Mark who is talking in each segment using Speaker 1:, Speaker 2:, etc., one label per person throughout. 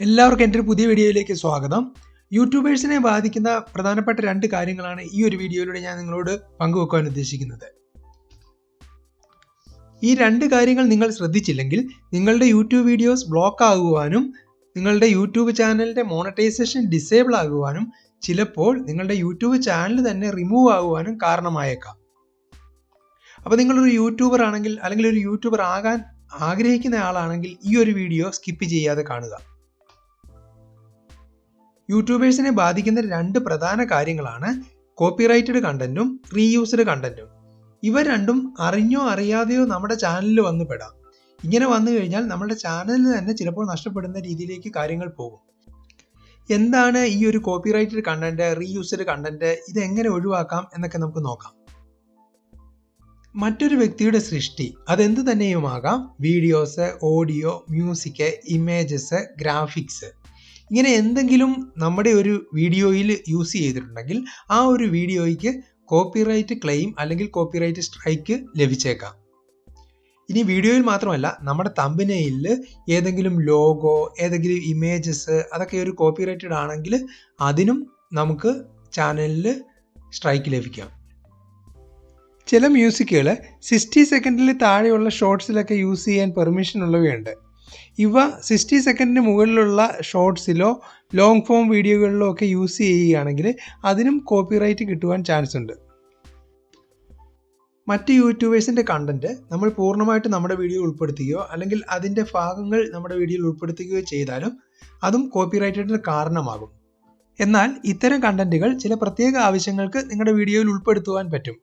Speaker 1: എല്ലാവർക്കും എന്റെ ഒരു പുതിയ വീഡിയോയിലേക്ക് സ്വാഗതം. യൂട്യൂബേഴ്സിനെ ബാധിക്കുന്ന പ്രധാനപ്പെട്ട രണ്ട് കാര്യങ്ങളാണ് ഈ ഒരു വീഡിയോയിലൂടെ ഞാൻ നിങ്ങളോട് പങ്കുവെക്കാൻ ഉദ്ദേശിക്കുന്നത്. ഈ രണ്ട് കാര്യങ്ങൾ നിങ്ങൾ ശ്രദ്ധിച്ചില്ലെങ്കിൽ നിങ്ങളുടെ യൂട്യൂബ് വീഡിയോസ് ബ്ലോക്ക് ആകുവാനും നിങ്ങളുടെ യൂട്യൂബ് ചാനലിന്റെ മോണറ്റൈസേഷൻ ഡിസേബിൾ ആകുവാനും ചിലപ്പോൾ നിങ്ങളുടെ യൂട്യൂബ് ചാനൽ തന്നെ റിമൂവ് ആകുവാനും കാരണമായേക്കാം. അപ്പോൾ നിങ്ങളൊരു യൂട്യൂബർ ആണെങ്കിൽ അല്ലെങ്കിൽ ഒരു യൂട്യൂബർ ആകാൻ ആഗ്രഹിക്കുന്ന ആളാണെങ്കിൽ ഈ ഒരു വീഡിയോ സ്കിപ്പ് ചെയ്യാതെ കാണുക. യൂട്യൂബേഴ്സിനെ ബാധിക്കുന്ന രണ്ട് പ്രധാന കാര്യങ്ങളാണ് കോപ്പിറൈറ്റഡ് കണ്ടന്റും റീയൂസ്ഡ് കണ്ടന്റും ഇവ രണ്ടും അറിഞ്ഞോ അറിയാതെയോ നമ്മുടെ ചാനലിൽ വന്ന് പെടാം. ഇങ്ങനെ വന്നു കഴിഞ്ഞാൽ നമ്മുടെ ചാനലിൽ തന്നെ ചിലപ്പോൾ നഷ്ടപ്പെടുന്ന രീതിയിലേക്ക് കാര്യങ്ങൾ പോകും. എന്താണ് ഈ ഒരു കോപ്പിറൈറ്റഡ് കണ്ടന്റ് റീയൂസ്ഡ് കണ്ടന്റ് ഇത് എങ്ങനെ ഒഴിവാക്കാം എന്നൊക്കെ നമുക്ക് നോക്കാം. മറ്റൊരു വ്യക്തിയുടെ സൃഷ്ടി അതെന്ത് തന്നെയുമാകാം? Videos audio music images graphics ഇങ്ങനെ എന്തെങ്കിലും നമ്മുടെ ഒരു വീഡിയോയിൽ യൂസ് ചെയ്തിട്ടുണ്ടെങ്കിൽ ആ ഒരു വീഡിയോയ്ക്ക് കോപ്പിറൈറ്റ് ക്ലെയിം അല്ലെങ്കിൽ കോപ്പിറൈറ്റ് സ്ട്രൈക്ക് ലഭിച്ചേക്കാം. ഇനി വീഡിയോയിൽ മാത്രമല്ല നമ്മുടെ തമ്പനയിൽ ഏതെങ്കിലും ലോഗോ ഏതെങ്കിലും ഇമേജസ് അതൊക്കെ ഒരു കോപ്പിറൈറ്റഡ് ആണെങ്കിൽ അതിനും നമുക്ക് ചാനലിൽ സ്ട്രൈക്ക് ലഭിക്കാം. ചില മ്യൂസിക്കുകൾ സിക്സ്റ്റി സെക്കൻഡിൽ താഴെയുള്ള ഷോർട്സിലൊക്കെ യൂസ് ചെയ്യാൻ പെർമിഷൻ ഉള്ളവയുണ്ട്. ഇവ സിക്സ്റ്റി സെക്കൻഡിന് മുകളിലുള്ള ഷോർട്സിലോ ലോങ് ഫോം വീഡിയോകളിലോ ഒക്കെ യൂസ് ചെയ്യുകയാണെങ്കിൽ അതിനും കോപ്പിറൈറ്റ് കിട്ടുവാൻ ചാൻസ് ഉണ്ട്. മറ്റ് യൂട്യൂബേഴ്സിന്റെ കണ്ടന്റ് നമ്മൾ പൂർണമായിട്ട് നമ്മുടെ വീഡിയോ ഉൾപ്പെടുത്തുകയോ അല്ലെങ്കിൽ അതിന്റെ ഭാഗങ്ങൾ നമ്മുടെ വീഡിയോയിൽ ഉൾപ്പെടുത്തുകയോ ചെയ്താലും അതും കോപ്പിറൈറ്റഡിന് കാരണമാകും. എന്നാൽ ഇത്തരം കണ്ടന്റുകൾ ചില പ്രത്യേക ആവശ്യങ്ങൾക്ക് നിങ്ങളുടെ വീഡിയോയിൽ ഉൾപ്പെടുത്തുവാൻ പറ്റും.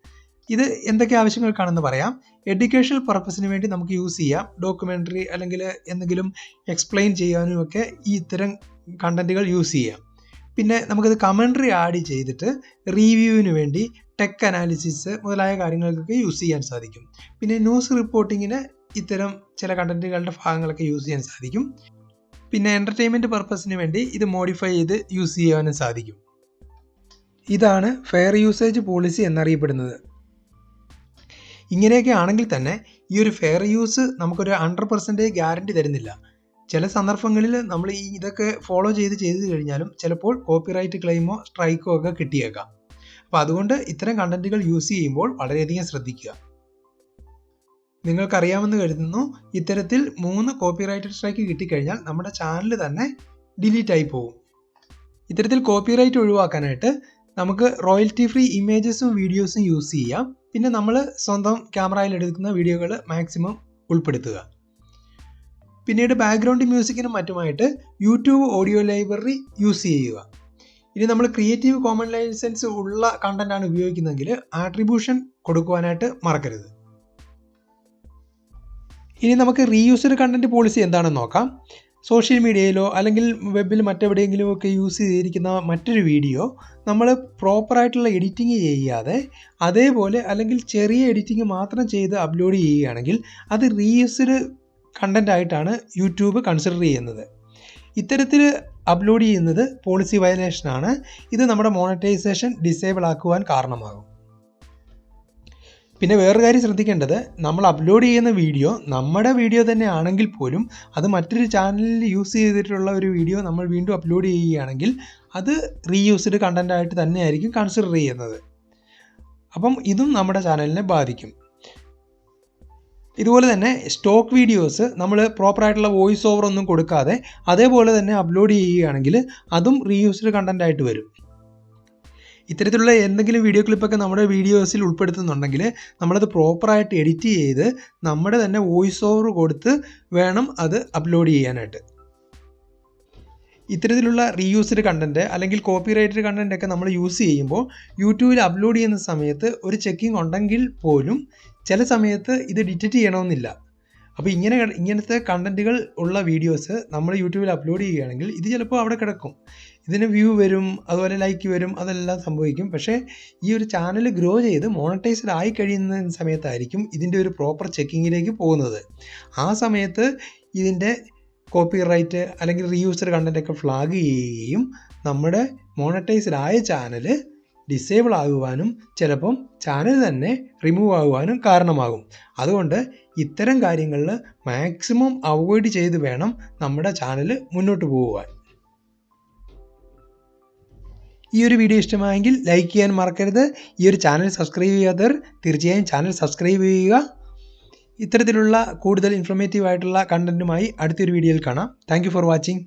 Speaker 1: ഇത് എന്തൊക്കെ ആവശ്യങ്ങൾക്കാണെന്ന് പറയാം. എഡ്യൂക്കേഷണൽ പർപ്പസിന് വേണ്ടി നമുക്ക് യൂസ് ചെയ്യാം. ഡോക്യുമെന്ററി അല്ലെങ്കിൽ എന്തെങ്കിലും എക്സ്പ്ലെയിൻ ചെയ്യാനും ഒക്കെ ഈ ഇത്തരം കണ്ടന്റുകൾ യൂസ് ചെയ്യാം. പിന്നെ നമുക്കത് കമൻട്രി ആഡ് ചെയ്തിട്ട് റിവ്യൂവിന് വേണ്ടി ടെക് അനാലിസിസ് മുതലായ കാര്യങ്ങൾക്കൊക്കെ യൂസ് ചെയ്യാൻ സാധിക്കും. പിന്നെ ന്യൂസ് റിപ്പോർട്ടിങ്ങിന് ഇത്തരം ചില കണ്ടന്റുകളുടെ ഭാഗങ്ങളൊക്കെ യൂസ് ചെയ്യാൻ സാധിക്കും. പിന്നെ എന്റർടൈൻമെന്റ് പർപ്പസിന് വേണ്ടി ഇത് മോഡിഫൈ ചെയ്ത് യൂസ് ചെയ്യാനും സാധിക്കും. ഇതാണ് ഫെയർ യൂസേജ് പോളിസി എന്നറിയപ്പെടുന്നത്. ഇങ്ങനെയൊക്കെ ആണെങ്കിൽ തന്നെ ഈ ഒരു ഫെയർ യൂസ് നമുക്കൊരു ഹൺഡ്രഡ് പെർസെന്റേജ് ഗ്യാരണ്ടി തരുന്നില്ല. ചില സന്ദർഭങ്ങളിൽ നമ്മൾ ഈ ഇതൊക്കെ ഫോളോ ചെയ്ത് ചെയ്ത് കഴിഞ്ഞാലും ചിലപ്പോൾ കോപ്പിറൈറ്റ് ക്ലെയിമോ സ്ട്രൈക്കോ ഒക്കെ കിട്ടിയേക്കാം. അപ്പോൾ അതുകൊണ്ട് ഇത്തരം കണ്ടന്റുകൾ യൂസ് ചെയ്യുമ്പോൾ വളരെയധികം ശ്രദ്ധിക്കുക. നിങ്ങൾക്കറിയാമെന്ന് കരുതുന്നു ഇത്തരത്തിൽ മൂന്ന് കോപ്പിറൈറ്റഡ് സ്ട്രൈക്ക് കിട്ടിക്കഴിഞ്ഞാൽ നമ്മുടെ ചാനൽ തന്നെ ഡിലീറ്റ് ആയി പോകും ഇത്തരത്തിൽ കോപ്പിറൈറ്റ് ഒഴിവാക്കാനായിട്ട് നമുക്ക് റോയൽറ്റി ഫ്രീ ഇമേജസും വീഡിയോസും യൂസ് ചെയ്യാം. പിന്നെ നമ്മൾ സ്വന്തം ക്യാമറയിൽ എടുക്കുന്ന വീഡിയോകൾ മാക്സിമം ഉൾപ്പെടുത്തുക. പിന്നീട് ബാക്ക്ഗ്രൗണ്ട് മ്യൂസിക്കിനും മറ്റുമായിട്ട് യൂട്യൂബ് ഓഡിയോ ലൈബ്രറി യൂസ് ചെയ്യുക. ഇനി നമ്മൾ ക്രിയേറ്റീവ് കോമൺ ലൈസൻസ് ഉള്ള കണ്ടന്റ് ആണ് ഉപയോഗിക്കുന്നതെങ്കിൽ ആട്രിബ്യൂഷൻ കൊടുക്കുവാനായിട്ട് മറക്കരുത്. ഇനി നമുക്ക് റീയൂസ്ഡ് കണ്ടന്റ് പോളിസി എന്താണെന്ന് നോക്കാം. സോഷ്യൽ മീഡിയയിലോ അല്ലെങ്കിൽ വെബിൽ മറ്റെവിടെയെങ്കിലും ഒക്കെ യൂസ് ചെയ്തിരിക്കുന്ന മറ്റൊരു വീഡിയോ നമ്മൾ പ്രോപ്പറായിട്ടുള്ള എഡിറ്റിംഗ് ചെയ്യാതെ അതേപോലെ അല്ലെങ്കിൽ ചെറിയ എഡിറ്റിംഗ് മാത്രം ചെയ്ത് അപ്ലോഡ് ചെയ്യുകയാണെങ്കിൽ അത് റീയൂസ്ഡ് കണ്ടന്റ് ആയിട്ടാണ് യൂട്യൂബ് കൺസിഡർ ചെയ്യുന്നത്. ഇത്തരത്തിൽ അപ്ലോഡ് ചെയ്യുന്നത് പോളിസി വയലേഷനാണ്. ഇത് നമ്മുടെ മോണിറ്റൈസേഷൻ ഡിസേബിൾ ആക്കുവാൻ കാരണമാകും. പിന്നെ വേറൊരു കാര്യം ശ്രദ്ധിക്കേണ്ടത് നമ്മൾ അപ്ലോഡ് ചെയ്യുന്ന വീഡിയോ നമ്മുടെ വീഡിയോ തന്നെ ആണെങ്കിൽ പോലും അത് മറ്റൊരു ചാനലിൽ യൂസ് ചെയ്തിട്ടുള്ള ഒരു വീഡിയോ നമ്മൾ വീണ്ടും അപ്ലോഡ് ചെയ്യുകയാണെങ്കിൽ അത് റീയൂസ്ഡ് കണ്ടന്റ് ആയിട്ട് തന്നെയായിരിക്കും കൺസിഡർ ചെയ്യുന്നത്. അപ്പം ഇതും നമ്മുടെ ചാനലിനെ ബാധിക്കും. ഇതുപോലെ തന്നെ സ്റ്റോക്ക് വീഡിയോസ് നമ്മൾ പ്രോപ്പറായിട്ടുള്ള വോയിസ് ഓവർ ഒന്നും കൊടുക്കാതെ അതേപോലെ തന്നെ അപ്ലോഡ് ചെയ്യുകയാണെങ്കിൽ അതും റീയൂസ്ഡ് കണ്ടന്റ് ആയിട്ട് വരും. ഇത്തരത്തിലുള്ള എന്തെങ്കിലും വീഡിയോ ക്ലിപ്പൊക്കെ നമ്മുടെ വീഡിയോസിൽ ഉൾപ്പെടുത്തുന്നുണ്ടെങ്കിൽ നമ്മളത് പ്രോപ്പറായിട്ട് എഡിറ്റ് ചെയ്ത് നമ്മുടെ തന്നെ വോയിസ് ഓവർ കൊടുത്ത് വേണം അത് അപ്ലോഡ് ചെയ്യാനായിട്ട്. ഇത്തരത്തിലുള്ള റീയൂസ്ഡ് കണ്ടന്റ് അല്ലെങ്കിൽ കോപ്പി റൈറ്റഡ് കണ്ടന്റ് ഒക്കെ നമ്മൾ യൂസ് ചെയ്യുമ്പോൾ യൂട്യൂബിൽ അപ്ലോഡ് ചെയ്യുന്ന സമയത്ത് ഒരു ചെക്കിംഗ് ഉണ്ടെങ്കിൽ പോലും ചില സമയത്ത് ഇത് ഡിറ്റക്റ്റ് ചെയ്യണമെന്നില്ല. അപ്പോൾ ഇങ്ങനെ ഇങ്ങനത്തെ കണ്ടന്റുകൾ ഉള്ള വീഡിയോസ് നമ്മൾ യൂട്യൂബിൽ അപ്ലോഡ് ചെയ്യുകയാണെങ്കിൽ ഇത് ചിലപ്പോൾ അവിടെ കിടക്കും. ഇതിന് വ്യൂ വരും അതുപോലെ ലൈക്ക് വരും അതെല്ലാം സംഭവിക്കും. പക്ഷേ ഈ ഒരു ചാനൽ ഗ്രോ ചെയ്ത് മോണറ്റൈസ്ഡ് ആയി കഴിയുന്ന സമയത്തായിരിക്കും ഇതിന്റെ ഒരു പ്രോപ്പർ ചെക്കിങ്ങിലേക്ക് പോകുന്നത്. ആ സമയത്ത് ഇതിന്റെ കോപ്പിറൈറ്റ് അല്ലെങ്കിൽ റീയൂസ്ഡ് കണ്ടന്റ് ഒക്കെ ഫ്ലാഗ് ചെയ്യുകയും നമ്മുടെ മോണറ്റൈസ്ഡ് ആയ ചാനൽ ഡിസേബിൾ ആകുവാനും ചിലപ്പം ചാനൽ തന്നെ റിമൂവ് ആകുവാനും കാരണമാകും. അതുകൊണ്ട് ഇത്തരം കാര്യങ്ങളിൽ മാക്സിമം അവോയ്ഡ് ചെയ്ത് വേണം നമ്മുടെ ചാനൽ മുന്നോട്ട് പോകുവാൻ ഈ ഒരു വീഡിയോ ഇഷ്ടമായെങ്കിൽ ലൈക്ക് ചെയ്യാൻ മറക്കരുത്. ഈ ഒരു ചാനൽ സബ്സ്ക്രൈബ് ചെയ്യാത്തവർ തീർച്ചയായും ചാനൽ സബ്സ്ക്രൈബ് ചെയ്യുക. ഇത്തരത്തിലുള്ള കൂടുതൽ ഇൻഫർമേറ്റീവ് ആയിട്ടുള്ള കണ്ടന്റുമായി അടുത്തൊരു വീഡിയോയിൽ കാണാം. Thank for watching